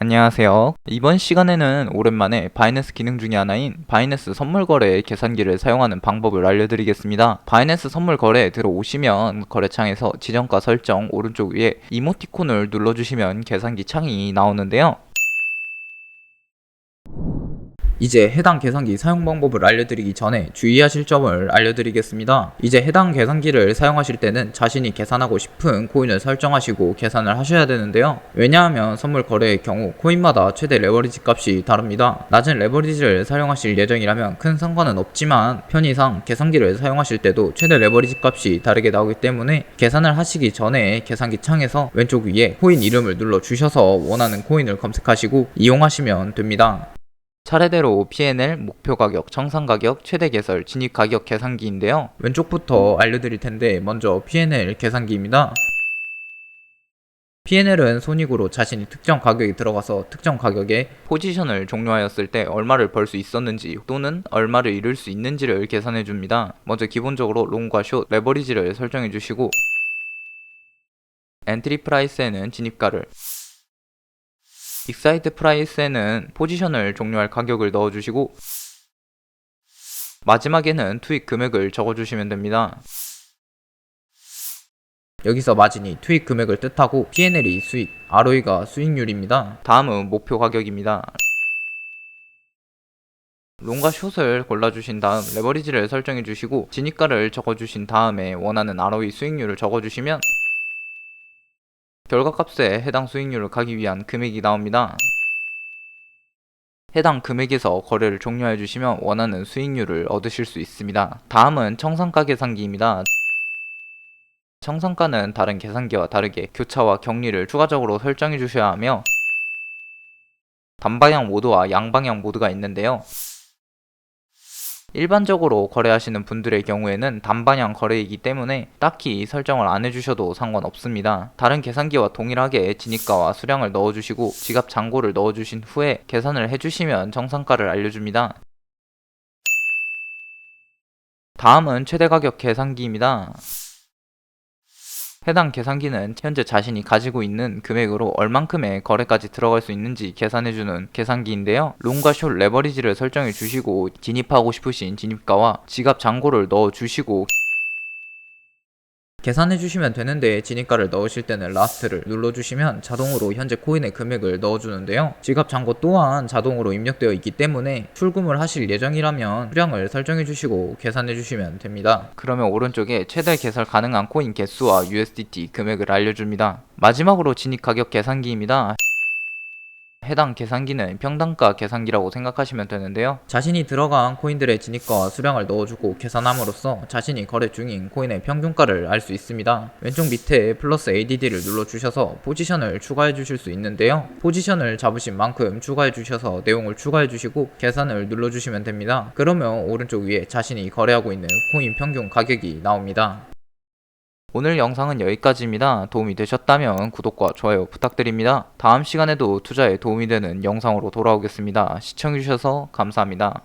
안녕하세요. 이번 시간에는 오랜만에 바이낸스 기능 중의 하나인 바이낸스 선물 거래 계산기를 사용하는 방법을 알려드리겠습니다. 바이낸스 선물 거래에 들어오시면 거래창에서 지정가 설정 오른쪽 위에 이모티콘을 눌러주시면 계산기 창이 나오는데요. 이제 해당 계산기 사용 방법을 알려드리기 전에 주의하실 점을 알려드리겠습니다. 이제 해당 계산기를 사용하실 때는 자신이 계산하고 싶은 코인을 설정하시고 계산을 하셔야 되는데요. 왜냐하면 선물 거래의 경우 코인마다 최대 레버리지 값이 다릅니다. 낮은 레버리지를 사용하실 예정이라면 큰 상관은 없지만 편의상 계산기를 사용하실 때도 최대 레버리지 값이 다르게 나오기 때문에 계산을 하시기 전에 계산기 창에서 왼쪽 위에 코인 이름을 눌러 주셔서 원하는 코인을 검색하시고 이용하시면 됩니다. 차례대로 PNL, 목표 가격, 정상 가격, 최대 개설, 진입 가격 계산기인데요. 왼쪽부터 알려드릴 텐데 먼저 PNL 계산기입니다. PNL은 손익으로 자신이 특정 가격이 들어가서 특정 가격에 포지션을 종료하였을 때 얼마를 벌 수 있었는지 또는 얼마를 잃을 수 있는지를 계산해 줍니다. 먼저 기본적으로 롱과 숏, 레버리지를 설정해 주시고 엔트리 프라이스에는 진입가를 익사이트 프라이스에는 포지션을 종료할 가격을 넣어주시고 마지막에는 투입 금액을 적어주시면 됩니다. 여기서 마진이 투입 금액을 뜻하고 P&L이 수익, ROE가 수익률입니다. 다음은 목표 가격입니다. 롱과 숏을 골라주신 다음 레버리지를 설정해 주시고 진입가를 적어주신 다음에 원하는 ROE 수익률을 적어주시면 결과값에 해당 수익률을 가기 위한 금액이 나옵니다. 해당 금액에서 거래를 종료해 주시면 원하는 수익률을 얻으실 수 있습니다. 다음은 청산가 계산기입니다. 청산가는 다른 계산기와 다르게 교차와 격리를 추가적으로 설정해 주셔야 하며 단방향 모드와 양방향 모드가 있는데요. 일반적으로 거래하시는 분들의 경우에는 단방향 거래이기 때문에 딱히 설정을 안 해주셔도 상관없습니다. 다른 계산기와 동일하게 진입가와 수량을 넣어주시고 지갑 잔고를 넣어주신 후에 계산을 해주시면 정상가를 알려줍니다. 다음은 최대 가격 계산기입니다. 해당 계산기는 현재 자신이 가지고 있는 금액으로 얼만큼의 거래까지 들어갈 수 있는지 계산해주는 계산기인데요. 롱과 숏 레버리지를 설정해 주시고 진입하고 싶으신 진입가와 지갑 잔고를 넣어 주시고 계산해 주시면 되는데 진입가를 넣으실 때는 라스트를 눌러 주시면 자동으로 현재 코인의 금액을 넣어 주는데요. 지갑 잔고 또한 자동으로 입력되어 있기 때문에 출금을 하실 예정이라면 수량을 설정해 주시고 계산해 주시면 됩니다. 그러면 오른쪽에 최대 개설 가능한 코인 개수와 USDT 금액을 알려줍니다. 마지막으로 진입 가격 계산기입니다. 해당 계산기는 평단가 계산기라고 생각하시면 되는데요. 자신이 들어간 코인들의 진입가와 수량을 넣어주고 계산함으로써 자신이 거래 중인 코인의 평균가를 알 수 있습니다. 왼쪽 밑에 플러스 ADD를 눌러주셔서 포지션을 추가해 주실 수 있는데요. 포지션을 잡으신 만큼 추가해 주셔서 내용을 추가해 주시고 계산을 눌러주시면 됩니다. 그러면 오른쪽 위에 자신이 거래하고 있는 코인 평균 가격이 나옵니다. 오늘 영상은 여기까지입니다. 도움이 되셨다면 구독과 좋아요 부탁드립니다. 다음 시간에도 투자에 도움이 되는 영상으로 돌아오겠습니다. 시청해주셔서 감사합니다.